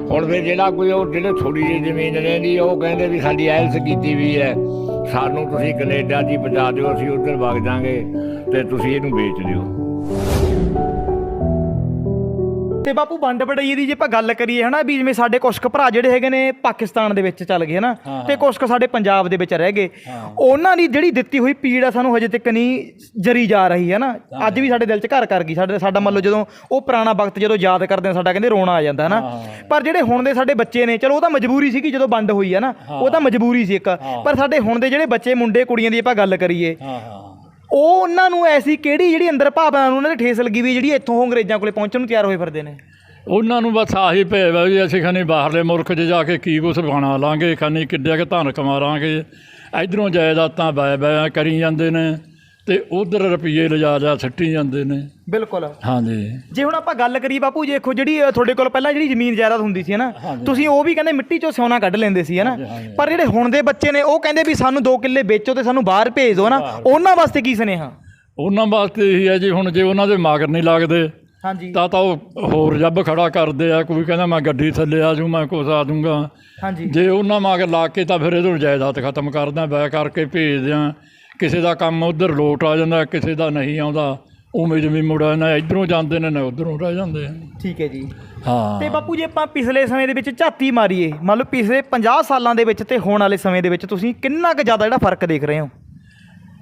ਹੁਣ ਫਿਰ ਜਿਹੜਾ ਕੋਈ ਉਹ ਜਿਹੜੇ ਥੋੜੀ ਜਿਹੀ ਜ਼ਮੀਨ ਰਹਿੰਦੀ ਉਹ ਕਹਿੰਦੇ ਵੀ ਸਾਡੀ ਐਲਸ ਕੀਤੀ ਵੀ ਹੈ। ਸਾਨੂੰ ਤੁਸੀਂ ਕੈਨੇਡਾ ਦੀ ਪਹੁੰਚਾ ਦਿਓ, ਅਸੀਂ ਉੱਧਰ ਵਗ ਜਾਾਂਗੇ ਤੇ ਤੁਸੀਂ ਇਹਨੂੰ ਵੇਚ ਦਿਓ। ਤੇ ਬਾਪੂ ਵੰਡ ਵਡਈ ਦੀ ਜੇ ਆਪਾਂ ਗੱਲ ਕਰੀਏ ਹਨਾ ਵੀ ਜਿਵੇਂ ਸਾਡੇ ਕੁਛ ਕੁ ਭਰਾ ਜਿਹੜੇ ਹੈਗੇ ਨੇ ਪਾਕਿਸਤਾਨ ਦੇ ਵਿੱਚ ਚੱਲ ਗਏ ਹਨਾ ਤੇ ਕੁਛ ਕੁ ਸਾਡੇ ਪੰਜਾਬ ਦੇ ਵਿੱਚ ਰਹਿ ਗਏ। ਉਹਨਾਂ ਦੀ ਜਿਹੜੀ ਦਿੱਤੀ ਹੋਈ ਪੀੜ ਆ ਸਾਨੂੰ ਹਜੇ ਤੱਕ ਨਹੀਂ ਜਰੀ ਜਾ ਰਹੀ ਹੈ। ਨਾ ਅੱਜ ਵੀ ਸਾਡੇ ਦਿਲ 'ਚ ਘਰ ਕਰ ਗਈ। ਸਾਡੇ ਸਾਡਾ ਮੰਨ ਲਓ ਜਦੋਂ ਉਹ ਪੁਰਾਣਾ ਵਕਤ ਜਦੋਂ ਯਾਦ ਕਰਦੇ ਆ ਸਾਡਾ ਕਹਿੰਦੇ ਰੋਣਾ ਆ ਜਾਂਦਾ ਹਨਾ। ਪਰ ਜਿਹੜੇ ਹੁਣ ਦੇ ਸਾਡੇ ਬੱਚੇ ਨੇ ਚਲੋ ਉਹ ਤਾਂ ਮਜਬੂਰੀ ਸੀ ਕਿ ਜਦੋਂ ਵੰਡ ਹੋਈ ਹੈ ਨਾ ਉਹ ਤਾਂ ਮਜਬੂਰੀ ਸੀ ਇੱਕ। ਪਰ ਸਾਡੇ ਹੁਣ ਦੇ ਜਿਹੜੇ ਬੱਚੇ ਮੁੰਡੇ ਕੁੜੀਆਂ ਦੀ ਆਪਾਂ ਗੱਲ ਕਰੀਏ ਹਾਂ ਹਾਂ। ਉਹ ਉਹਨਾਂ ਨੂੰ ਐਸੀ ਕਿਹੜੀ ਜਿਹੜੀ ਅੰਦਰ ਭਾਵਨਾ ਨੂੰ ਉਹਨਾਂ ਦੇ ਠੇਸ ਲੱਗੀ ਵੀ ਜਿਹੜੀ ਇੱਥੋਂ ਉਹ ਅੰਗਰੇਜ਼ਾਂ ਕੋਲੇ ਪਹੁੰਚਣ ਨੂੰ ਤਿਆਰ ਹੋਏ ਫਿਰਦੇ ਨੇ? ਉਹਨਾਂ ਨੂੰ ਬਸ ਆਹੀ ਭੇਵ ਹੈ ਵੀ ਅਸੀਂ ਖਾਨੀ ਬਾਹਰਲੇ ਮੁਲਕ 'ਚ ਜਾ ਕੇ ਕੀ ਕੁਛ ਬਣਾ ਲਾਂਗੇ ਖਾਨੀ ਕਿੱਡੇ ਕਿ ਧਨ ਕਮਾਰਾਂਗੇ ਇਧਰੋਂ ਜਾਇਦਾਦਾਂ ਬੈ ਬੈ ਕਰੀ ਜਾਂਦੇ ਨੇ। ਤੇ ਉਧਰ ਰੁਪਈਏ ਲਿਜਾ ਜਾ ਸੱਟੀ ਜਾਂਦੇ ਨੇ। ਬਿਲਕੁਲ। ਹਾਂਜੀ। ਜੇ ਹੁਣ ਆਪਾਂ ਗੱਲ ਕਰੀਏ ਬਾਪੂ ਜੀ ਦੇਖੋ ਜਿਹੜੀ ਤੁਹਾਡੇ ਕੋਲ ਪਹਿਲਾਂ ਜਿਹੜੀ ਜ਼ਮੀਨ ਜਾਇਦਾਦ ਹੁੰਦੀ ਸੀ ਨਾ? ਤੁਸੀਂ ਉਹ ਵੀ ਕਹਿੰਦੇ ਮਿੱਟੀ ਚੋਂ ਸੋਨਾ ਕੱਢ ਲੈਂਦੇ ਸੀ ਹਨਾ ਪਰ ਜਿਹੜੇ ਹੁਣ ਦੇ ਬੱਚੇ ਨੇ ਉਹ ਕਹਿੰਦੇ ਵੀ ਸਾਨੂੰ 2 ਕਿੱਲੇ ਵੇਚੋ ਤੇ ਸਾਨੂੰ ਬਾਹਰ ਭੇਜ ਦਿਓ ਨਾ? ਉਹਨਾਂ ਵਾਸਤੇ ਕੀ ਸੁਨੇਹਾ? ਉਹਨਾਂ ਵਾਸਤੇ ਇਹੀ ਹੈ ਜੀ ਹੁਣ ਜੇ ਉਹਨਾਂ ਦੇ ਮਗਰ ਨਹੀਂ ਲੱਗਦੇ ਹਾਂਜੀ। ਤਾਂ ਤਾਂ ਉਹ ਹੋਰ ਜੱਬ ਖੜਾ ਕਰਦੇ ਆ ਕੋਈ ਕਹਿੰਦਾ ਮੈਂ ਗੱਡੀ ਥੱਲੇ ਆ ਜੂ ਮੈਂ ਕੁਛ ਆ ਦੂੰਗਾ ਹਾਂਜੀ। ਜੇ ਉਹਨਾਂ ਮਗਰ ਲਾ ਕੇ ਤਾਂ ਫਿਰ ਇਹਦੋਂ ਜਾਇਦਾਦ ਖਤਮ ਕਰਦਾ ਬੈ ਕਰਕੇ ਭੇਜ ਦਿਆਂ। ਕਿਸੇ ਦਾ ਕੰਮ ਉਧਰ ਲੋਟ ਆ ਜਾਂਦਾ ਕਿਸੇ ਦਾ ਨਹੀਂ ਆਉਂਦਾ ਉਵੇਂ ਜਿਵੇਂ ਮੁੜਾ ਨਾ ਇਧਰੋਂ ਜਾਂਦੇ ਨੇ ਨਾ ਉਧਰੋਂ ਰਹਿ ਜਾਂਦੇ ਆ। ਠੀਕ ਹੈ ਜੀ। ਹਾਂ। ਤੇ ਬਾਪੂ ਜੀ ਆਪਾਂ ਪਿਛਲੇ ਸਮੇਂ ਦੇ ਵਿੱਚ ਝਾਤੀ ਮਾਰੀਏ ਮੰਨ ਲਓ ਪਿਛਲੇ 50 ਸਾਲਾਂ ਦੇ ਵਿੱਚ ਤੇ ਹੋਣ ਵਾਲੇ ਸਮੇਂ ਦੇ ਵਿੱਚ ਤੁਸੀਂ ਕਿੰਨਾ ਕੁ ਜ਼ਿਆਦਾ ਜਿਹੜਾ ਫ਼ਰਕ ਦੇਖ ਰਹੇ ਹੋ?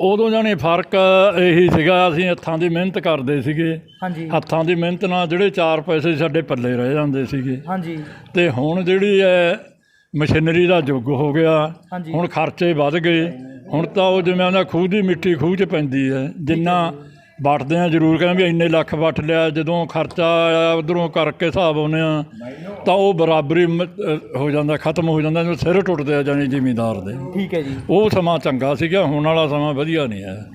ਉਦੋਂ ਜਾਣੇ ਫ਼ਰਕ ਇਹੀ ਸੀਗਾ ਅਸੀਂ ਹੱਥਾਂ ਦੀ ਮਿਹਨਤ ਕਰਦੇ ਸੀਗੇ। ਹਾਂਜੀ। ਹੱਥਾਂ ਦੀ ਮਿਹਨਤ ਨਾਲ ਜਿਹੜੇ 4 ਪੈਸੇ ਸਾਡੇ ਪੱਲੇ ਰਹਿ ਜਾਂਦੇ ਸੀਗੇ। ਹਾਂਜੀ। ਤੇ ਹੁਣ ਜਿਹੜੀ ਹੈ ਮਸ਼ੀਨਰੀ ਦਾ ਯੁੱਗ ਹੋ ਗਿਆ। ਹਾਂਜੀ। ਹੁਣ ਖਰਚੇ ਵੱਧ ਗਏ। ਹੁਣ ਤਾਂ ਉਹ ਜਿਵੇਂ ਉਹਨਾਂ ਖੂਹ ਦੀ ਮਿੱਟੀ ਖੂਹ 'ਚ ਪੈਂਦੀ ਹੈ। ਜਿੰਨਾ ਵੱਟਦੇ ਆ ਜ਼ਰੂਰ ਕਹਿੰਦੇ ਵੀ ਇੰਨੇ ਲੱਖ ਵੱਟ ਲਿਆ ਜਦੋਂ ਖਰਚਾ ਆਇਆ ਉਧਰੋਂ ਕਰਕੇ ਹਿਸਾਬ ਆਉਂਦੇ ਆ ਤਾਂ ਉਹ ਬਰਾਬਰੀ ਮ- ਅਹ ਹੋ ਜਾਂਦਾ ਖਤਮ ਹੋ ਜਾਂਦਾ ਜਦੋਂ ਸਿਰ ਟੁੱਟਦੇ ਆ ਜਾਣੀ ਜ਼ਿਮੀਂਦਾਰ ਦੇ। ਠੀਕ ਹੈ ਜੀ। ਉਹ ਸਮਾਂ ਚੰਗਾ ਸੀਗਾ ਹੁਣ ਵਾਲਾ ਸਮਾਂ ਵਧੀਆ ਨਹੀਂ ਹੈ।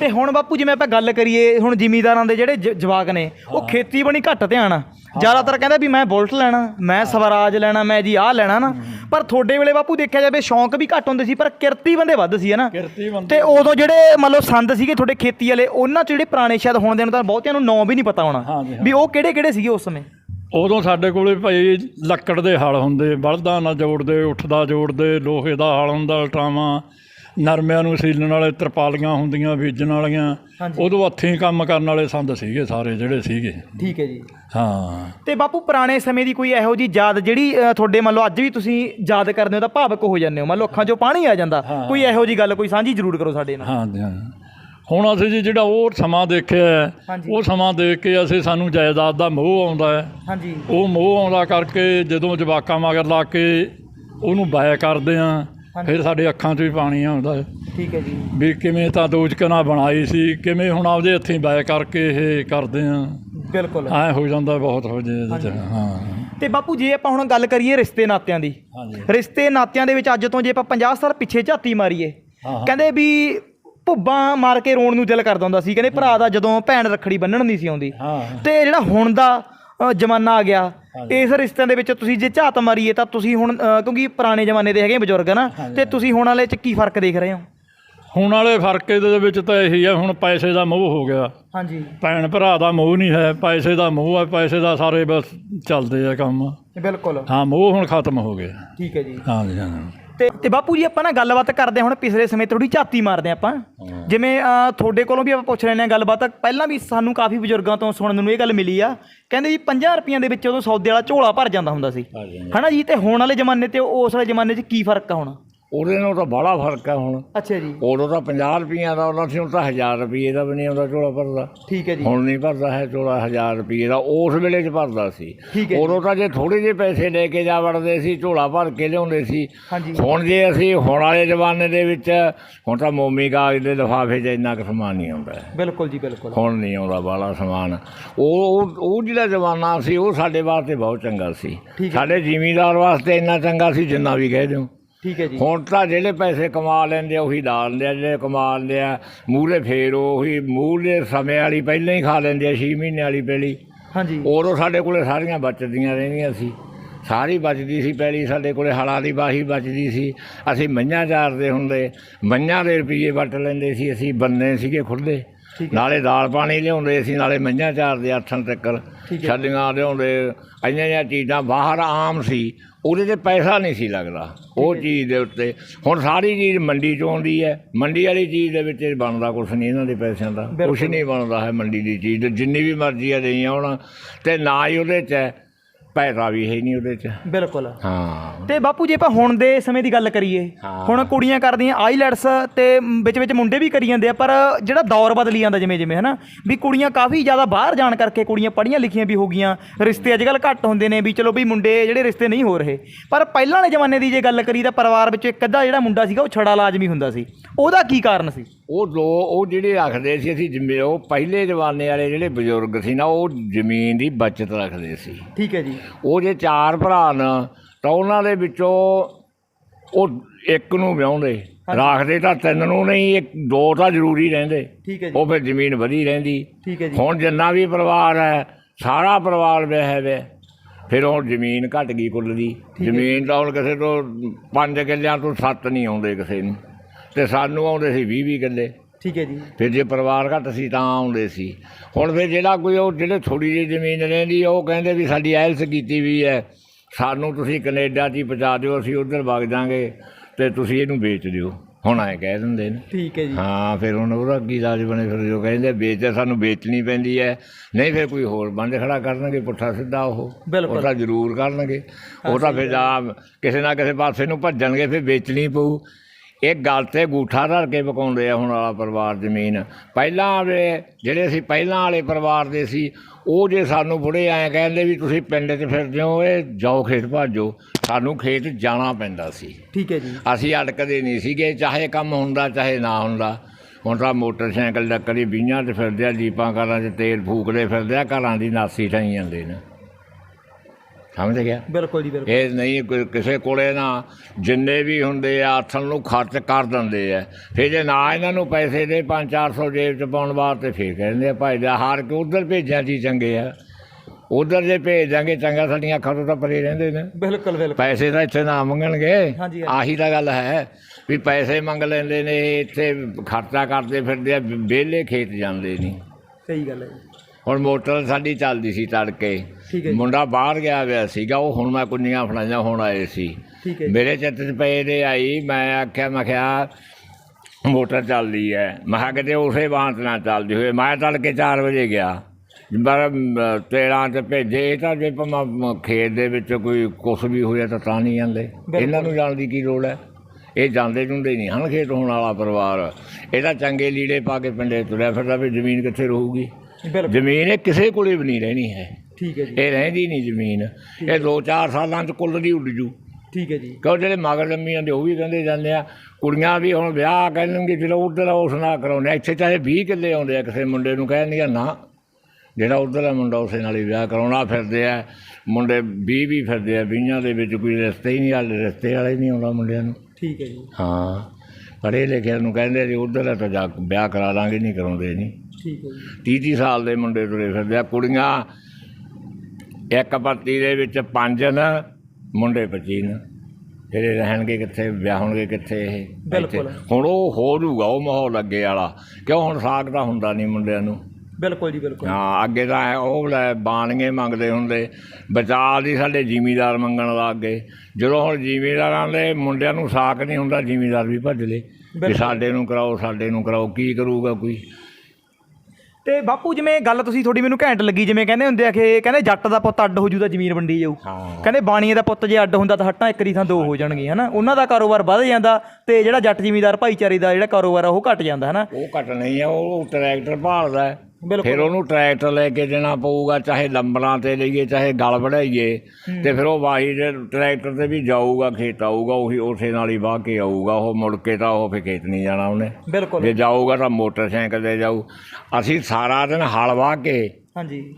ਤੇ ਹੁਣ ਬਾਪੂ ਜਿਵੇਂ ਆਪਾਂ ਗੱਲ ਕਰੀਏ ਹੁਣ ਜ਼ਿਮੀਂਦਾਰਾਂ ਦੇ ਜਿਹੜੇ ਜ- ਜਵਾਕ ਨੇ ਉਹ ਖੇਤੀ ਬਣੀ ਘੱਟ ਧਿਆਨ ਆ। ਜ਼ਿਆਦਾਤਰ ਕਹਿੰਦਾ ਵੀ ਮੈਂ ਬੁਲਟ ਲੈਣਾ ਮੈਂ ਸਵਰਾਜ ਲੈਣਾ ਮੈਂ ਜੀ ਆਹ ਲੈਣਾ ਨਾ। ਪਰ ਤੁਹਾਡੇ ਵੇਲੇ ਬਾਪੂ ਦੇਖਿਆ ਜਾਵੇ ਸ਼ੌਂਕ ਵੀ ਘੱਟ ਹੁੰਦੇ ਸੀ ਪਰ ਕਿਰਤੀ ਬੰਦੇ ਵੱਧ ਸੀ ਹਨਾ ਕਿਰਤੀ ਬੰਦੇ ਤੇ ਉਦੋਂ ਜਿਹੜੇ ਮੰਨ ਲਓ ਸੰਦ ਸੀਗੇ ਤੁਹਾਡੇ ਖੇਤੀ ਵਾਲੇ ਉਹਨਾਂ ਚ ਜਿਹੜੇ ਪੁਰਾਣੇ ਸ਼ਾਇਦ ਹੁਣ ਦੇ ਨੂੰ ਤਾਂ ਬਹੁਤਿਆਂ ਨੂੰ ਨਾਂ ਵੀ ਨਹੀਂ ਪਤਾ ਹੋਣਾ। ਵੀ ਉਹ ਕਿਹੜੇ ਕਿਹੜੇ ਸੀਗੇ ਉਸ ਸਮੇਂ? ਉਦੋਂ ਸਾਡੇ ਕੋਲੇ ਭਾਈ ਲੱਕੜ ਦੇ ਹਲ ਹੁੰਦੇ ਬਲਦਾਂ ਨਾਲ ਜੋੜਦੇ ਉੱਠਦਾ ਜੋੜਦੇ ਲੋਹੇ ਦਾ ਹਲ ਹੁੰਦਾ ਅਲਟਰਾਵਾਂ। ਨਰਮਿਆਂ ਨੂੰ ਸੀਲਣ ਵਾਲੇ ਤਰਪਾਲੀਆਂ ਹੁੰਦੀਆਂ ਬੀਜਣ ਵਾਲੀਆਂ। ਹਾਂਜੀ। ਉਦੋਂ ਹੱਥੀਂ ਕੰਮ ਕਰਨ ਵਾਲੇ ਸੰਦ ਸੀਗੇ ਸਾਰੇ ਜਿਹੜੇ ਸੀਗੇ। ਠੀਕ ਹੈ ਜੀ। ਹਾਂ। ਤੇ ਬਾਪੂ ਪੁਰਾਣੇ ਸਮੇਂ ਦੀ ਕੋਈ ਇਹੋ ਜੀ ਯਾਦ ਜਿਹੜੀ ਅ, ਤੁਹਾਡੇ ਮੰਨ ਲਓ ਅੱਜ ਵੀ ਤੁਸੀਂ ਯਾਦ ਕਰਦੇ ਹੋ ਤਾਂ ਭਾਵਕ ਹੋ ਜਾਂਦੇ ਹੋ। ਮੰਨ ਲਓ ਅੱਖਾਂ 'ਚੋਂ ਪਾਣੀ ਆ ਜਾਂਦਾ। ਕੋਈ ਇਹੋ ਜੀ ਗੱਲ ਕੋਈ ਸਾਂਝੀ ਜ਼ਰੂਰ ਕਰੋ ਸਾਡੇ ਨਾਲ। ਹਾਂ ਜੀ, ਹਾਂ। ਹੁਣ ਅਸੀਂ ਜੀ ਜਿਹੜਾ ਉਹ ਸਮਾਂ ਦੇਖਿਆ ਹੈ, ਹਾਂਜੀ। ਉਹ ਸਮਾਂ ਦੇਖ ਕੇ ਅਸੀਂ ਸਾਨੂੰ ਜਾਇਦਾਦ ਦਾ ਮੋਹ ਆਉਂਦਾ ਹੈ। ਹਾਂਜੀ। ਉਹ ਮੋਹ ਆਉਂਦਾ ਕਰਕੇ ਜਦੋਂ ਜਵਾਕਾਂ ਮਗਰ ਲਾ ਕੇ ਉਹਨੂੰ ਬਾਇਆ ਕਰਦੇ ਆ ਫਿਰ ਸਾਡੇ ਅੱਖਾਂ 'ਚ ਵੀ ਪਾਣੀ ਆਉਂਦਾ ਹੈ। ਠੀਕ ਹੈ ਜੀ। ਵੀ ਕਿਵੇਂ ਤਾਂ ਦੋਜਕਨਾ ਬਣਾਈ ਸੀ ਕਿਵੇਂ ਹੁਣ ਆਪਦੇ ਹੱਥੀਂ ਬਾਇਆ ਕਰਕੇ ਇਹ ਕਰਦੇ ਆ। ਬਿਲਕੁਲ। ਐ ਹੋ ਜਾਂਦਾ ਬਹੁਤ ਹੋ ਜੇ ਹਾਂ। ਤੇ ਬਾਪੂ ਜੇ ਆਪਾਂ ਹੁਣ ਗੱਲ ਕਰੀਏ ਰਿਸ਼ਤੇ ਨਾਤਿਆਂ ਦੀ ਹਾਂਜੀ। ਰਿਸ਼ਤੇ ਨਾਤਿਆਂ ਦੇ ਵਿੱਚ ਅੱਜ ਤੋਂ ਜੇ ਆਪਾਂ 50 ਸਾਲ ਪਿੱਛੇ ਝਾਤੀ ਮਾਰੀਏ ਹਾਂ। ਕਹਿੰਦੇ ਵੀ ਭੁੱਬਾਂ ਮਾਰ ਕੇ ਰੋਣ ਨੂੰ ਦਿਲ ਕਰਦਾ ਹੁੰਦਾ ਸੀ ਕਹਿੰਦੇ ਭਰਾ ਦਾ ਜਦੋਂ ਭੈਣ ਰੱਖੜੀ ਬੰਨਣ ਨਹੀਂ ਸੀ ਆਉਂਦੀ ਹਾਂ। ਤੇ ਜਿਹੜਾ ਹੁਣ ਦਾ ਅ, ਜ਼ਮਾਨਾ ਆ ਗਿਆ। ਇਸ ਰਿਸ਼ਤਿਆਂ ਦੇ ਵਿੱਚ ਤੁਸੀਂ ਜੇ ਝਾਤ ਮਾਰੀਏ ਤਾਂ ਤੁਸੀਂ ਹੁਣ ਅ, ਕਿਉਂਕਿ ਪੁਰਾਣੇ ਜ਼ਮਾਨੇ ਦੇ ਹੈਗੇ ਬਜ਼ੁਰਗ ਨਾ ਤੇ ਤੁਸੀਂ ਹੁਣ ਵਾਲੇ ਚ ਕੀ ਫ਼ਰਕ ਦੇਖ ਰਹੇ ਹੋ? ਹੁਣ ਵਾਲੇ ਫ਼ਰਕ ਇਹਦੇ ਵਿੱਚ ਤਾਂ ਇਹੀ ਆ ਹੁਣ ਪੈਸੇ ਦਾ ਮੋਹ ਹੋ ਗਿਆ। ਹਾਂਜੀ। ਭੈਣ ਭਰਾ ਦਾ ਮੋਹ ਨਹੀਂ ਹੈ ਪੈਸੇ ਦਾ ਮੋਹ ਹੈ ਪੈਸੇ ਦਾ ਸਾਰੇ ਬਸ ਚੱਲਦੇ ਆ ਕੰਮ। ਬਿਲਕੁਲ। ਹਾਂ ਮੋਹ ਹੁਣ ਖਤਮ ਹੋ ਗਿਆ। ਠੀਕ ਹੈ ਜੀ। ਹਾਂ ਜੀ ਹਾਂ ਤੇ ਤੇ ਬਾਪੂ ਜੀ ਆਪਾਂ ਨਾ ਗੱਲਬਾਤ ਕਰਦੇ ਹਾਂ ਹੁਣ ਪਿਛਲੇ ਸਮੇਂ ਥੋੜੀ ਝਾਤੀ ਮਾਰਦੇ ਹਾਂ ਆਪਾਂ। ਜਿਵੇਂ ਤੁਹਾਡੇ ਕੋਲੋਂ ਵੀ ਆਪਾਂ ਪੁੱਛ ਰਹੇ ਹਾਂ ਗੱਲਬਾਤ ਪਹਿਲਾਂ ਵੀ ਸਾਨੂੰ ਕਾਫੀ ਬਜ਼ੁਰਗਾਂ ਤੋਂ ਸੁਣਨ ਨੂੰ ਇਹ ਗੱਲ ਮਿਲੀ ਆ ਕਹਿੰਦੇ ਵੀ 50 ਰੁਪਈਆਂ ਦੇ ਵਿੱਚ ਉਦੋਂ ਸੌਦੇ ਵਾਲਾ ਝੋਲਾ ਭਰ ਜਾਂਦਾ ਹੁੰਦਾ ਸੀ। ਹਨਾ ਜੀ? ਤੇ ਹੁਣ ਵਾਲੇ ਜ਼ਮਾਨੇ ਤੇ ਉਸ ਵਾਲੇ ਜ਼ਮਾਨੇ 'ਚ ਕੀ ਫ਼ਰਕ ਆ ਹੁਣ? ਉਹਦੇ ਨਾਲ ਤਾਂ ਬੜਾ ਫ਼ਰਕ ਹੈ ਹੁਣ। ਅੱਛਾ ਜੀ। ਉਦੋਂ ਤਾਂ 50 ਰੁਪਈਆਂ ਦਾ ਉਹਨਾਂ ਸੀ ਹੁਣ ਤਾਂ 1000 ਰੁਪਏ ਦਾ ਵੀ ਨਹੀਂ ਆਉਂਦਾ ਝੋਲਾ ਭਰਦਾ। ਠੀਕ ਹੈ ਜੀ। ਹੁਣ ਨਹੀਂ ਭਰਦਾ ਹੈ ਝੋਲਾ 1000 ਰੁਪਏ ਦਾ। ਉਸ ਵੇਲੇ 'ਚ ਭਰਦਾ ਸੀ। ਉਦੋਂ ਤਾਂ ਜੇ ਥੋੜੇ ਜਿਹੇ ਪੈਸੇ ਲੈ ਕੇ ਜਾ ਵੜਦੇ ਸੀ ਝੋਲਾ ਭਰ ਕੇ ਲਿਆਉਂਦੇ ਸੀ। ਹਾਂਜੀ। ਹੁਣ ਜੇ ਅਸੀਂ ਹੁਣ ਵਾਲੇ ਜ਼ਮਾਨੇ ਦੇ ਵਿੱਚ ਹੁਣ ਤਾਂ ਮੋਮੀ ਕਾਗਜ਼ ਦੇ ਲਿਫਾਫੇ 'ਚ ਇੰਨਾ ਕੁ ਸਮਾਨ ਨਹੀਂ ਆਉਂਦਾ। ਬਿਲਕੁਲ ਜੀ ਬਿਲਕੁਲ। ਹੁਣ ਨਹੀਂ ਆਉਂਦਾ ਬਾਲਾ ਸਮਾਨ। ਉਹ ਉਹ- ਜਿਹੜਾ ਜ਼ਮਾਨਾ ਸੀ ਉਹ ਸਾਡੇ ਵਾਸਤੇ ਬਹੁਤ ਚੰਗਾ ਸੀ। ਸਾਡੇ ਜ਼ਿਮੀਂਦਾਰ ਵਾਸਤੇ ਇੰਨਾ ਚੰਗਾ ਸੀ ਜਿੰਨਾ ਵੀ ਕਹਿ ਦਿਓ। ਠੀਕ ਹੈ ਜੀ। ਹੁਣ ਤਾਂ ਜਿਹੜੇ ਪੈਸੇ ਕਮਾ ਲੈਂਦੇ ਆ ਉਹੀ ਲਾ ਲੈਂਦੇ ਆ ਜਿਹੜੇ ਕਮਾ ਲੈਂਦੇ ਆ ਮੂਹਰੇ ਫੇਰ ਉਹੀ ਮੂਹਰੇ ਸਮੇਂ ਵਾਲੀ ਪਹਿਲਾਂ ਹੀ ਖਾ ਲੈਂਦੇ ਆ 6 ਮਹੀਨੇ ਵਾਲੀ ਪਹਿਲੀ। ਹਾਂਜੀ। ਉਦੋਂ ਸਾਡੇ ਕੋਲੇ ਸਾਰੀਆਂ ਬਚਦੀਆਂ ਰਹਿੰਦੀਆਂ ਸੀ। ਸਾਰੀ ਬਚਦੀ ਸੀ ਪਹਿਲੀ ਸਾਡੇ ਕੋਲੇ ਹਲਾਂ ਦੀ ਬਾਹੀ ਬਚਦੀ ਸੀ। ਅਸੀਂ ਮੱਝਾਂ ਚਾਰਦੇ ਹੁੰਦੇ ਮੱਝਾਂ ਦੇ ਰੁਪਏ ਵਟ ਲੈਂਦੇ ਸੀ ਅਸੀਂ ਬੰਨੇ ਸੀਗੇ ਖੁੱਲੇ ਨਾਲੇ ਦਾਲ ਪਾਣੀ ਲਿਆਉਂਦੇ ਸੀ ਨਾਲੇ ਮੱਝਾਂ ਚਾਰਦੇ ਆਥਣ ਤੱਕਰ ਛੱਲੀਆਂ ਲਿਆਉਂਦੇ ਇੰਨੀਆਂ ਜਿਹੀਆਂ ਚੀਜ਼ਾਂ ਬਾਹਰ ਆਮ ਸੀ ਉਹਦੇ ਤੇ ਪੈਸਾ ਨਹੀਂ ਸੀ ਲੱਗਦਾ ਉਹ ਚੀਜ਼ ਦੇ ਉੱਤੇ। ਹੁਣ ਸਾਰੀ ਚੀਜ਼ ਮੰਡੀ ਚੋਂ ਆਉਂਦੀ ਹੈ ਮੰਡੀ ਵਾਲੀ ਚੀਜ਼ ਦੇ ਵਿੱਚ ਬਣਦਾ ਕੁਛ ਨਹੀਂ ਇਹਨਾਂ ਦੇ ਪੈਸਿਆਂ ਦਾ ਕੁਛ ਨਹੀਂ ਬਣਦਾ ਹੈ ਮੰਡੀ ਦੀ ਚੀਜ਼ ਜਿੰਨੀ ਵੀ ਮਰਜ਼ੀ ਆ ਦੇਈਆਂ ਹੁਣ ਤੇ ਨਾ ਹੀ ਉਹਦੇ 'ਚ ਪੈਸਾ ਵੀ ਹੈ ਨਹੀਂ ਉਹਦੇ 'ਚ। ਬਿਲਕੁਲ। ਹਾਂ। ਤੇ ਬਾਪੂ ਜੇ ਆਪਾਂ ਹੁਣ ਦੇ ਸਮੇਂ ਦੀ ਗੱਲ ਕਰੀਏ ਹਾਂ। ਹੁਣ ਕੁੜੀਆਂ ਕਰਦੀਆਂ ਆਈਲੈਟਸ ਤੇ ਵਿੱਚ ਵਿੱਚ ਮੁੰਡੇ ਵੀ ਕਰੀ ਜਾਂਦੇ ਆ ਪਰ ਜਿਹੜਾ ਦੌਰ ਬਦਲੀ ਜਾਂਦਾ ਜਿਵੇਂ ਜਿਵੇਂ ਹਨਾ? ਵੀ ਕੁੜੀਆਂ ਕਾਫੀ ਜ਼ਿਆਦਾ ਬਾਹਰ ਜਾਣ ਕਰਕੇ ਕੁੜੀਆਂ ਪੜ੍ਹੀਆਂ ਲਿਖੀਆਂ ਵੀ ਹੋ ਗਈਆਂ ਰਿਸ਼ਤੇ ਅੱਜ ਕੱਲ੍ਹ ਘੱਟ ਹੁੰਦੇ ਨੇ ਵੀ ਚਲੋ ਵੀ ਮੁੰਡੇ ਜਿਹੜੇ ਰਿਸ਼ਤੇ ਨਹੀਂ ਹੋ ਰਹੇ। ਪਰ ਪਹਿਲਾਂ ਵਾਲੇ ਜ਼ਮਾਨੇ ਦੀ ਜੇ ਗੱਲ ਕਰੀ ਤਾਂ ਪਰਿਵਾਰ ਵਿੱਚ ਇੱਕ ਅੱਧਾ ਜਿਹੜਾ ਮੁੰਡਾ ਸੀਗਾ ਉਹ ਛੜਾ ਲਾਜ਼ਮੀ ਹੁੰਦਾ ਸੀ। ਉਹਦਾ ਕੀ ਕਾਰਨ ਸੀ? ਉਹ ਦੋ ਉਹ ਜਿਹੜੇ ਰੱਖਦੇ ਸੀ ਅਸੀਂ ਜਿੰਮੇ ਉਹ ਪਹਿਲੇ ਜ਼ਮਾਨੇ ਵਾਲੇ ਜਿਹੜੇ ਬਜ਼ੁਰਗ ਸੀ ਨਾ ਉਹ ਜ਼ਮੀਨ ਦੀ ਬਚਤ ਰੱਖਦੇ ਸੀ। ਠੀਕ ਹੈ ਜੀ। ਉਹ ਜੇ ਚਾਰ ਭਰਾ ਨੇ ਤਾਂ ਉਹਨਾਂ ਦੇ ਵਿੱਚੋਂ ਉਹ ਇੱਕ ਨੂੰ ਵਿਆਹੁੰਦੇ। ਰੱਖਦੇ ਤਾਂ ਤਿੰਨ ਨੂੰ ਨਹੀਂ ਇੱਕ ਦੋ ਤਾਂ ਜ਼ਰੂਰੀ ਰਹਿੰਦੇ। ਠੀਕ ਹੈ ਜੀ। ਉਹ ਫਿਰ ਜ਼ਮੀਨ ਵਧੀ ਰਹਿੰਦੀ। ਠੀਕ ਹੈ ਜੀ। ਹੁਣ ਜਿੰਨਾ ਵੀ ਪਰਿਵਾਰ ਹੈ ਸਾਰਾ ਪਰਿਵਾਰ ਵਿਆਹ ਵੇ ਫਿਰ ਉਹ ਜ਼ਮੀਨ ਘਟ ਗਈ ਕੁੱਲ ਦੀ। ਜ਼ਮੀਨ ਤਾਂ ਹੁਣ ਕਿਸੇ ਤੋਂ 5 ਕਿੱਲਿਆਂ ਤੋਂ 7 ਨਹੀਂ ਆਉਂਦੇ ਕਿਸੇ ਨੂੰ। ਤੇ ਸਾਨੂੰ ਆਉਂਦੇ ਸੀ 20 20 ਕਿੱਲੇ। ਠੀਕ ਹੈ ਜੀ। ਫਿਰ ਜੇ ਪਰਿਵਾਰ ਘੱਟ ਸੀ ਤਾਂ ਆਉਂਦੇ ਸੀ। ਹੁਣ ਫਿਰ ਜਿਹੜਾ ਕੋਈ ਉਹ ਜਿਹੜੇ ਥੋੜੀ ਜਿਹੀ ਜ਼ਮੀਨ ਰਹਿੰਦੀ ਉਹ ਕਹਿੰਦੇ ਵੀ ਸਾਡੀ ਐਲਸ ਕੀਤੀ ਵੀ ਹੈ। ਸਾਨੂੰ ਤੁਸੀਂ ਕੈਨੇਡਾ 'ਚ ਹੀ ਪਹੁੰਚਾ ਦਿਓ ਅਸੀਂ ਉਧਰ ਵਗ ਜਾਾਂਗੇ ਤੇ ਤੁਸੀਂ ਇਹਨੂੰ ਵੇਚ ਦਿਓ। ਹੁਣ ਐਂ ਕਹਿ ਦਿੰਦੇ ਨੇ। ਠੀਕ ਹੈ ਜੀ। ਹਾਂ ਫਿਰ ਹੁਣ ਉਹਦਾ ਕੀ ਇਲਾਜ ਬਣੇ? ਫਿਰ ਜੋ ਕਹਿੰਦੇ ਵੇਚ ਸਾਨੂੰ ਵੇਚਣੀ ਪੈਂਦੀ ਹੈ। ਨਹੀਂ ਫਿਰ ਕੋਈ ਹੋਰ ਬੰਦ ਖੜਾ ਕਰਨਗੇ ਪੁੱਠਾ ਸਿੱਧਾ ਉਹ। ਉਹ ਤਾਂ ਜ਼ਰੂਰ ਕਰਨਗੇ। ਉਹ ਤਾਂ ਫਿਰ ਜਾ ਕਿਸੇ ਨਾ ਕਿਸੇ ਪਾਸੇ ਨੂੰ ਭੱਜਣਗੇ ਫਿਰ ਵੇਚਣੀ ਪਊ। ਇਹ ਗੱਲ ਤੇ ਗੂਠਾ ਧਰ ਕੇ ਪਕਾਉਂਦੇ ਆ ਹੁਣ ਵਾਲਾ ਪਰਿਵਾਰ ਜ਼ਮੀਨ। ਪਹਿਲਾਂ ਵਾਲੇ ਜਿਹੜੇ ਅਸੀਂ ਪਹਿਲਾਂ ਵਾਲੇ ਪਰਿਵਾਰ ਦੇ ਸੀ ਉਹ ਜੇ ਸਾਨੂੰ ਬੁੜੇ ਐਂ ਕਹਿੰਦੇ ਵੀ ਤੁਸੀਂ ਪਿੰਡ 'ਚ ਫਿਰਦੇ ਹੋ ਇਹ ਜਾਓ ਖੇਤ ਭਾਜੋ। ਸਾਨੂੰ ਖੇਤ ਜਾਣਾ ਪੈਂਦਾ ਸੀ। ਠੀਕ ਹੈ ਜੀ। ਅਸੀਂ ਅਟਕਦੇ ਨਹੀਂ ਸੀਗੇ ਚਾਹੇ ਕੰਮ ਹੁੰਦਾ ਚਾਹੇ ਨਾ ਹੁੰਦਾ। ਹੁਣ ਤਾਂ ਮੋਟਰਸਾਈਕਲ ਕਦੀ ਬੀਆਂ 'ਚ ਫਿਰਦੇ ਆ ਜੀਪਾਂ ਕਾਰਾਂ 'ਚ ਤੇਲ ਫੂਕਦੇ ਫਿਰਦੇ ਆ ਘਰਾਂ ਦੀ ਨਾਸੀ ਠਾਈ ਜਾਂਦੇ ਨੇ। ਸਮਝ ਗਿਆ? ਬਿਲਕੁਲ ਜੀ ਬਿਲਕੁਲ। ਇਹ ਨਹੀਂ ਕੋਈ ਕਿਸੇ ਕੋਲੇ ਨਾ ਜਿੰਨੇ ਵੀ ਹੁੰਦੇ ਆ ਆਥਣ ਨੂੰ ਖਰਚ ਕਰ ਦਿੰਦੇ ਆ। ਫਿਰ ਜੇ ਨਾ ਇਹਨਾਂ ਨੂੰ ਪੈਸੇ ਦੇ 5-400 ਜੇਬ 'ਚ ਪਾਉਣ ਵਾਸਤੇ ਫਿਰ ਕਹਿੰਦੇ ਆ ਭਾਈ ਦਾ ਹਾਰ ਕੇ ਉਧਰ ਭੇਜਾਂ ਜੀ ਚੰਗੇ ਆ। ਉਧਰ ਜੇ ਭੇਜ ਦਾਂਗੇ ਚੰਗਾ ਸਾਡੀਆਂ ਅੱਖਾਂ ਤੋਂ ਪਰੇ ਰਹਿੰਦੇ ਨੇ। ਬਿਲਕੁਲ ਬਿਲਕੁਲ। ਪੈਸੇ ਤਾਂ ਇੱਥੇ ਨਾ ਮੰਗਣਗੇ। ਆਹੀ ਤਾਂ ਗੱਲ ਹੈ ਵੀ ਪੈਸੇ ਮੰਗ ਲੈਂਦੇ ਨੇ ਇੱਥੇ ਖਰਚਾ ਕਰਦੇ ਫਿਰਦੇ ਆ ਵਿਹਲੇ ਖੇਤ ਜਾਂਦੇ ਨਹੀਂ। ਸਹੀ ਗੱਲ ਹੈ ਜੀ। ਹੁਣ ਮੋਟਰ ਸਾਡੀ ਚੱਲਦੀ ਸੀ ਤੜਕੇ। ਠੀਕ ਹੈ ਜੀ। ਮੁੰਡਾ ਬਾਹਰ ਗਿਆ ਹੋਇਆ ਸੀਗਾ ਉਹ ਹੁਣ ਮੈਂ ਕੁੰਨੀਆਂ ਫੜਾਈਆਂ ਹੁਣ ਆਏ ਸੀ। ਠੀਕ ਹੈ ਜੀ। ਮੇਰੇ ਚਿੱਤ 'ਚ ਪਏ ਦੇ ਆਈ ਮੈਂ ਆਖਿਆ ਮੈਂ ਕਿਹਾ ਮੋਟਰ ਚੱਲਦੀ ਹੈ। ਮੈਂ ਕਿਹਾ ਕਿਤੇ ਉਸੇ ਬਾਂਤ ਨਾਲ ਚੱਲਦੀ ਹੋਏ ਮੈਂ ਤੜਕੇ 4 ਵਜੇ ਗਿਆ। ਪਰ ਤੇਰਾਂ ਤੇ ਭੇਜੇ ਤਾਂ ਜੇ ਭਾਵੇਂ ਮ- ਖੇਤ ਦੇ ਵਿੱਚ ਕੋਈ ਕੁਛ ਵੀ ਹੋਇਆ ਤਾਂ ਤਾਂ ਨਹੀਂ ਜਾਂਦੇ। ਇਹਨਾਂ ਨੂੰ ਜਾਣ ਦੀ ਕੀ ਲੋੜ ਹੈ? ਇਹ ਜਾਂਦੇ ਜੁੰਦੇ ਨਹੀਂ ਹਨ ਖੇਤ ਹੋਣ ਵਾਲਾ ਪਰਿਵਾਰ। ਇਹ ਤਾਂ ਚੰਗੇ ਲੀੜੇ ਪਾ ਕੇ ਪਿੰਡੇ ਤੁਰਿਆ ਫਿਰਦਾ ਵੀ ਜ਼ਮੀਨ ਕਿੱਥੇ ਰਹੂਗੀ? ਜ਼ਮੀਨ ਇਹ ਕਿਸੇ ਕੋਲੇ ਵੀ ਨਹੀਂ ਰਹਿਣੀ ਹੈ। ਠੀਕ ਹੈ ਜੀ। ਇਹ ਰਹਿੰਦੀ ਨਹੀਂ ਜ਼ਮੀਨ। ਇਹ 2-4 ਸਾਲਾਂ 'ਚ ਕੁੱਲ ਦੀ ਉੱਡ ਜੂ। ਠੀਕ ਹੈ ਜੀ। ਕਿਉਂ ਜਿਹੜੇ ਮਗਰ ਲੰਮੀ ਜਾਂਦੇ ਉਹ ਵੀ ਕਹਿੰਦੇ ਜਾਂਦੇ ਆ ਕੁੜੀਆਂ ਵੀ ਹੁਣ ਵਿਆਹ ਕਹਿਣਗੇ ਚਲੋ ਉਧਰ ਉਸ ਨਾਲ ਕਰਾਉਂਦੇ ਆ। ਇੱਥੇ ਚਾਹੇ 20 ਕਿੱਲੇ ਆਉਂਦੇ ਆ ਕਿਸੇ ਮੁੰਡੇ ਨੂੰ ਕਹਿਣਗੇ ਨਾ। ਜਿਹੜਾ ਉਧਰ ਦਾ ਮੁੰਡਾ ਉਸੇ ਨਾਲ ਹੀ ਵਿਆਹ ਕਰਾਉਣਾ ਫਿਰਦੇ ਆ। ਮੁੰਡੇ 20 ਵੀ ਫਿਰਦੇ ਆ 20 ਦੇ ਵਿੱਚ ਕੋਈ ਰਿਸ਼ਤੇ ਹੀ ਨਹੀਂ ਹਾਲੇ ਰਿਸ਼ਤੇ ਵਾਲੇ ਨਹੀਂ ਆਉਂਦਾ ਮੁੰਡਿਆਂ ਨੂੰ। ਠੀਕ ਹੈ ਜੀ। ਹਾਂ। ਪੜ੍ਹੇ ਲਿਖੇ ਨੂੰ ਕਹਿੰਦੇ ਜੀ ਉਧਰ ਤਾਂ ਜਾ ਵਿਆਹ ਕਰਾ ਲਾਂਗੇ ਨਹੀਂ ਕਰਾਉਂਦੇ ਨਹੀਂ ਠੀਕ ਹੈ ਜੀ। 30 30 ਸਾਲ ਦੇ ਮੁੰਡੇ ਤੁਰੇ ਫਿਰਦੇ ਆ। ਕੁੜੀਆਂ ਇੱਕ ਪੱਤੀ ਦੇ ਵਿੱਚ ਪੰਜ ਨੇ ਮੁੰਡੇ 25 ਨੇ। ਫਿਰ ਇਹ ਰਹਿਣਗੇ ਕਿੱਥੇ ਵਿਆਹਣਗੇ ਕਿੱਥੇ ਇਹ? ਬਿਲਕੁਲ। ਹੁਣ ਉਹ ਹੋ ਜੂਗਾ ਉਹ ਮਾਹੌਲ ਅੱਗੇ ਵਾਲਾ। ਕਿਉਂ ਹੁਣ ਸਾਗ ਤਾਂ ਹੁੰਦਾ ਨਹੀਂ ਮੁੰਡਿਆਂ ਨੂੰ? ਬਿਲਕੁਲ ਜੀ ਬਿਲਕੁਲ। ਹਾਂ ਅੱਗੇ ਤਾਂ ਐਂ ਉਹ ਲੈ ਬਾਣੀਏ ਮੰਗਦੇ ਹੁੰਦੇ। ਬਚਾਅ ਦੀ ਸਾਡੇ ਜ਼ਿਮੀਦਾਰ ਮੰਗਣ ਲੱਗ ਗਏ ਜਦੋਂ ਹੁਣ ਜ਼ਿਮੀਦਾਰਾਂ ਦੇ ਮੁੰਡਿਆਂ ਨੂੰ ਸਾਕ ਨਹੀਂ ਹੁੰਦਾ ਜ਼ਿਮੀਦਾਰ ਵੀ ਭੱਜ ਲਏ ਕਿ ਸਾਡੇ ਨੂੰ ਕਰਾਓ ਸਾਡੇ ਨੂੰ ਕਰਾਓ ਕੀ ਕਰੂਗਾ ਕੋਈ? ਤੇ ਬਾਪੂ ਜਿਵੇਂ ਗੱਲ ਤੁਸੀਂ ਥੋੜੀ ਮੈਨੂੰ ਘੈਂਟ ਲੱਗੀ ਜਿਵੇਂ ਕਹਿੰਦੇ ਹੁੰਦੇ ਆ ਕਿ ਕਹਿੰਦੇ ਜੱਟ ਦਾ ਪੁੱਤ ਅੱਡ ਹੋ ਜੂ ਤਾਂ ਜ਼ਮੀਨ ਵੰਡੀ ਜਾਊ। ਹਾਂ। ਕਹਿੰਦੇ ਬਾਣੀਏ ਦਾ ਪੁੱਤ ਜੇ ਅੱਡ ਹੁੰਦਾ ਤਾਂ ਹੱਟਾਂ ਇੱਕ ਦੀ ਥਾਂ ਦੋ ਹੋ ਜਾਣਗੀਆਂ ਹਨਾ? ਉਹਨਾਂ ਦਾ ਕਾਰੋਬਾਰ ਵੱਧ ਜਾਂਦਾ ਤੇ ਜਿਹੜਾ ਜੱਟ ਜ਼ਿਮੀਂਦਾਰ ਭਾਈਚਾਰੇ ਦਾ ਜਿਹੜਾ ਕਾਰੋਬਾਰ ਆ ਉਹ ਘਟ ਜਾਂਦਾ ਹਨਾ? ਉਹ ਘਟ ਨਹੀਂ ਹੈ ਉਹ ਟਰੈਕਟਰ ਭਾਲਦਾ ਹੈ। ਫਿਰ ਉਹਨੂੰ ਟਰੈਕਟਰ ਲੈ ਕੇ ਦੇਣਾ ਪਊਗਾ ਚਾਹੇ ਲੰਬਰਾਂ ਤੇ ਲਈਏ ਚਾਹੇ ਗਲ ਵੜਾਈਏ ਤੇ ਫਿਰ ਉਹ ਵਾਹੀ ਦੇ ਟਰੈਕਟਰ ਤੇ ਵੀ ਜਾਊਗਾ ਖੇਤ ਆਊਗਾ ਉਹੀ ਉਸੇ ਨਾਲ ਹੀ ਵਾਹ ਕੇ ਆਊਗਾ ਉਹ ਮੁੜ ਕੇ ਤਾਂ ਉਹ ਫਿਰ ਖੇਤ ਨਹੀਂ ਜਾਣਾ ਉਹਨੇ। ਬਿਲਕੁਲ। ਜੇ ਜਾਊਗਾ ਤਾਂ ਮੋਟਰਸਾਈਕਲ ਤੇ ਜਾਊ। ਅਸੀਂ ਸਾਰਾ ਦਿਨ ਹਲ ਵਾਹ ਕੇ ਹਾਂਜੀ।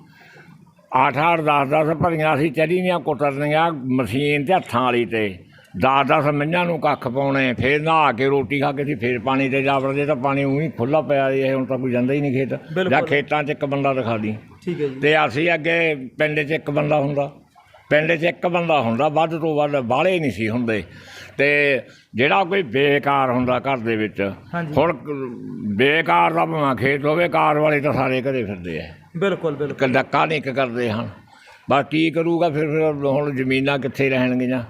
8-8 10-10 ਭਰੀਆਂ ਅਸੀਂ ਚਰੀਆਂ ਕੁੱਟਣੀਆਂ ਮਸ਼ੀਨ ਤੇ ਹੱਥਾਂ ਵਾਲੀ ਤੇ। 10-10 ਮਈਆਂ ਨੂੰ ਕੱਖ ਪਾਉਣੇ ਫਿਰ ਨਹਾ ਕੇ ਰੋਟੀ ਖਾ ਕੇ ਸੀ ਫਿਰ ਪਾਣੀ ਤੇ ਜਾ ਵੜਦੇ ਤਾਂ ਪਾਣੀ ਉਹੀ ਖੁੱਲਾ ਪਿਆ ਇਹ ਹੁਣ ਤਾਂ ਕੋਈ ਜਾਂਦਾ ਹੀ ਨਹੀਂ ਖੇਤ। ਜਾਂ ਖੇਤਾਂ 'ਚ ਇੱਕ ਬੰਦਾ ਦਿਖਾ ਦੀ। ਠੀਕ ਹੈ ਜੀ। ਤੇ ਅਸੀਂ ਅੱਗੇ ਪਿੰਡ 'ਚ ਇੱਕ ਬੰਦਾ ਹੁੰਦਾ। ਪਿੰਡ 'ਚ ਇੱਕ ਬੰਦਾ ਹੁੰਦਾ ਵੱਧ ਤੋਂ ਵੱਧ ਬਾਹਲੇ ਨਹੀਂ ਸੀ ਹੁੰਦੇ। ਤੇ ਜਿਹੜਾ ਕੋਈ ਬੇਕਾਰ ਹੁੰਦਾ ਘਰ ਦੇ ਵਿੱਚ। ਹੁਣ ਬੇਕਾਰ ਦਾ ਭਾਵੇਂ ਖੇਤ ਹੋਵੇ ਕਾਰ ਵਾਲੇ ਤਾਂ ਸਾਰੇ ਘਰੇ ਫਿਰਦੇ ਆ। ਬਿਲਕੁਲ ਬਿਲਕੁਲ। ਕੰਡੱਕਾ ਨਹੀਂ ਕਰਦੇ ਹਨ। ਬਸ ਕੀ ਕਰੂਗਾ ਫਿਰ ਹੁਣ ਜ਼ਮੀਨਾਂ ਕਿੱਥੇ ਰਹਿਣਗੀਆਂ?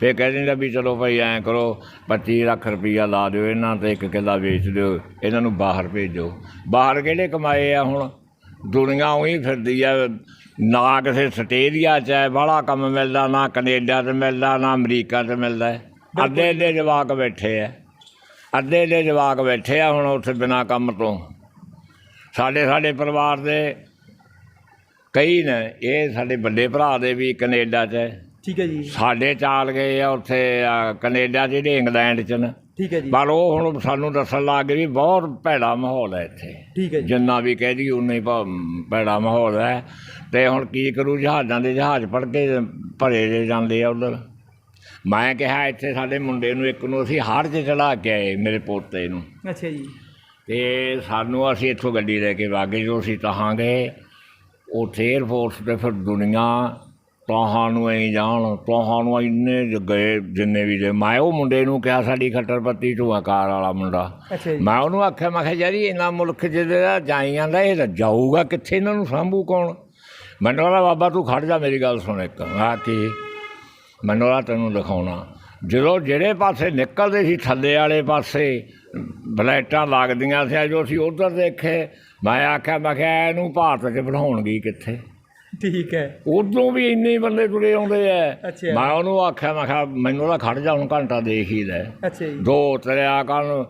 ਫਿਰ ਕਹਿ ਦਿੰਦਾ ਵੀ ਚਲੋ ਭਾਈ ਐਂ ਕਰੋ 25 ਲੱਖ ਰੁਪਈਆ ਲਾ ਦਿਓ ਇਹਨਾਂ ਤੇ, ਇੱਕ ਕਿੱਲਾ ਵੇਚ ਦਿਓ, ਇਹਨਾਂ ਨੂੰ ਬਾਹਰ ਭੇਜੋ। ਬਾਹਰ ਕਿਹੜੇ ਕਮਾਏ ਆ ਹੁਣ? ਦੁਨੀਆ ਉਹੀ ਫਿਰਦੀ ਆ, ਨਾ ਕਿਸੇ ਸਟੇਰੀਆ 'ਚ ਹੈ ਬਾਹਲਾ ਕੰਮ ਮਿਲਦਾ, ਨਾ ਕੈਨੇਡਾ 'ਚ ਮਿਲਦਾ, ਨਾ ਅਮਰੀਕਾ 'ਚ ਮਿਲਦਾ। ਅੱਧੇ ਅੱਧੇ ਜਵਾਕ ਬੈਠੇ ਆ। ਅੱਧੇ ਅੱਧੇ ਜਵਾਕ ਬੈਠੇ ਆ ਹੁਣ ਉੱਥੇ ਬਿਨਾ ਕੰਮ ਤੋਂ। ਸਾਡੇ ਸਾਡੇ ਪਰਿਵਾਰ ਦੇ ਕਈ ਨੇ, ਇਹ ਸਾਡੇ ਵੱਡੇ ਭਰਾ ਦੇ ਵੀ ਕੈਨੇਡਾ 'ਚ ਹੈ। ਠੀਕ ਹੈ ਜੀ। ਸਾਡੇ ਚਾਲ ਗਏ ਆ ਉੱਥੇ ਆ, ਕੈਨੇਡਾ ਜਿਹੜੇ ਇੰਗਲੈਂਡ 'ਚ ਨੇ। ਠੀਕ ਹੈ ਜੀ। ਪਰ ਉਹ ਹੁਣ ਸਾਨੂੰ ਦੱਸਣ ਲੱਗ ਗਏ ਵੀ ਬਹੁਤ ਭੈੜਾ ਮਾਹੌਲ ਹੈ ਇੱਥੇ। ਠੀਕ ਹੈ ਜੀ। ਜਿੰਨਾ ਵੀ ਕਹਿ ਦਈਏ ਉਨਾ ਹੀ ਭਾ- ਭੈੜਾ ਮਾਹੌਲ ਹੈ। ਤੇ ਹੁਣ ਕੀ ਕਰੂ ਜਹਾਜ਼ਾਂ ਦੇ ਜਹਾਜ਼ ਫੜ ਕੇ ਭਰੇ ਜੇ ਜਾਂਦੇ ਆ ਉਧਰ। ਮੈਂ ਕਿਹਾ ਇੱਥੇ ਸਾਡੇ ਮੁੰਡੇ ਨੂੰ ਇੱਕ ਨੂੰ ਅਸੀਂ ਹਾਰ 'ਚ ਚੜਾ ਕੇ ਆਏ ਮੇਰੇ ਪੋਤੇ ਨੂੰ। ਅੱਛਾ ਜੀ। ਤੇ ਸਾਨੂੰ ਅਸੀਂ ਇੱਥੋਂ ਗੱਡੀ ਲੈ ਕੇ ਵਾਗੇ ਜੋ ਅਸੀਂ ਤਹਾਂਗੇ। ਉੱਥੇ 에ਅਰਫੋਰਸ ਤੇ ਫਿਰ ਦੁਨੀਆ ਤੁਹਾਨੂੰ ਐਂ ਜਾਣ ਤੁਹਾਨੂੰ ਇੰਨੇ ਜ- ਗਏ ਜਿੰਨੇ ਵੀ ਜੇ ਮੈਂ ਉਹ ਮੁੰਡੇ ਨੂੰ ਕਿਹਾ ਸਾਡੀ ਖੱਟਰਪੱਤੀ ਢੂਆਕਾਰ ਵਾਲਾ ਮੁੰਡਾ। ਮੈਂ ਉਹਨੂੰ ਆਖਿਆ ਮੈਂ ਕਿਹਾ ਯਾਰੀ ਇਹਨਾਂ ਮੁਲਕ ਜਿਹੜਾ ਜਾਈ ਜਾਂਦਾ ਇਹ ਜਾਊਗਾ ਕਿੱਥੇ? ਇਹਨਾਂ ਨੂੰ ਸਾਂਭੂ ਕੌਣ? ਮੈਨੂੰ ਕਹਿੰਦਾ ਬਾਬਾ ਤੂੰ ਖੜ ਜਾ ਮੇਰੀ ਗੱਲ ਸੁਣ ਇੱਕ। ਆ ਕੀ? ਮੈਨੂੰ ਕਹਿੰਦਾ ਤੈਨੂੰ ਦਿਖਾਉਣਾ। ਜਦੋਂ ਜਿਹੜੇ ਪਾਸੇ ਨਿਕਲਦੇ ਸੀ ਥੱਲੇ ਵਾਲੇ ਪਾਸੇ ਬਲੈਟਾਂ ਲੱਗਦੀਆਂ ਸੀ ਜੋ ਅਸੀਂ ਉਧਰ ਦੇਖੇ ਮੈਂ ਆਖਿਆ ਮੈਂ ਕਿਹਾ ਇਹਨੂੰ ਭਾਰਤ 'ਚ ਬਣਾਉਣਗੇ ਕਿੱਥੇ? ਠੀਕ ਹੈ। ਉਦੋਂ ਵੀ ਇੰਨੇ ਬੰਦੇ ਤੁਰੇ ਆਉਂਦੇ ਐ ਅੱਛਾ। ਮੈਂ ਉਹਨੂੰ ਆਖਿਆ ਮੈਂ ਕਿਹਾ ਮੈਨੂੰ ਤਾਂ ਖੜ ਜਾ ਹੁਣ ਘੰਟਾ ਦੇਖ ਹੀ ਲੈ। ਅੱਛਾ ਜੀ। ਦੋ ਤਰਿਆ ਕਰਨ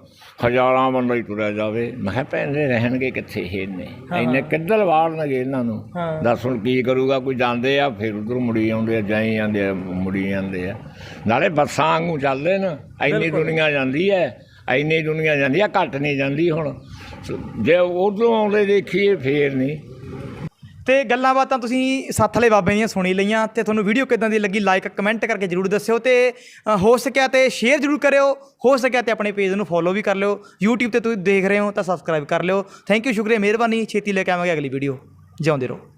ਹਜ਼ਾਰਾਂ ਬੰਦਾ ਹੀ ਤੁਰਿਆ ਜਾਵੇ। ਮੈਂ ਕਿਹਾ ਭੈਣੇ ਰਹਿਣਗੇ ਕਿੱਥੇ? ਇਹ ਇੰਨੇ। ਇੰਨੇ ਕਿੱਧਰ ਵਾੜਨਗੇ ਇਹਨਾਂ ਨੂੰ? ਹਾਂ। ਦੱਸ ਹੁਣ ਕੀ ਕਰੂਗਾ? ਕੋਈ ਜਾਂਦੇ ਆ ਫਿਰ ਉਧਰ ਮੁੜੀ ਆਉਂਦੇ ਆ ਜਾਈ ਜਾਂਦੇ ਆ ਮੁੜੀ ਜਾਂਦੇ ਆ। ਨਾਲੇ ਬੱਸਾਂ ਵਾਂਗੂ ਚੱਲਦੇ ਨੇ। ਇੰਨੀ ਦੁਨੀਆ ਜਾਂਦੀ ਐ ਇੰਨੀ ਦੁਨੀਆ ਜਾਂਦੀ ਆ ਘੱਟ ਨਹੀਂ ਜਾਂਦੀ ਹੁਣ। ਜੇ ਉਧਰੋਂ ਆਉਂਦੇ ਦੇਖੀਏ ਫੇਰ ਨਹੀਂ। ਤੇ ਗੱਲਾਂ ਬਾਤਾਂ ਤੁਸੀਂ ਸੱਥ ਵਾਲੇ ਬਾਬੇ ਦੀਆਂ ਸੁਣੀ ਲਈਆਂ ਤੇ ਤੁਹਾਨੂੰ ਵੀਡੀਓ ਕਿਦਾਂ ਦੀ ਲੱਗੀ ਲਾਈਕ ਕਮੈਂਟ ਕਰਕੇ ਜਰੂਰ ਦੱਸਿਓ ਤੇ ਅ, ਹੋ ਸਕਿਆ ਤੇ ਸ਼ੇਅਰ ਜਰੂਰ ਕਰਿਓ ਹੋ ਸਕਿਆ ਤੇ ਆਪਣੇ ਪੇਜ ਨੂੰ ਫੋਲੋ ਵੀ ਕਰ ਲਿਓ YouTube ਤੇ ਤੁਸੀਂ ਦੇਖ ਰਹੇ ਹੋ ਤਾਂ ਸਬਸਕ੍ਰਾਈਬ ਕਰ ਲਿਓ। ਥੈਂਕ ਯੂ ਸ਼ੁਕਰੀਆ ਮਿਹਰਬਾਨੀ ਛੇਤੀ ਲੈ ਕੇ ਆਵਾਂਗੇ ਅਗਲੀ ਵੀਡੀਓ ਜਿਉਂਦੇ ਰਹੋ।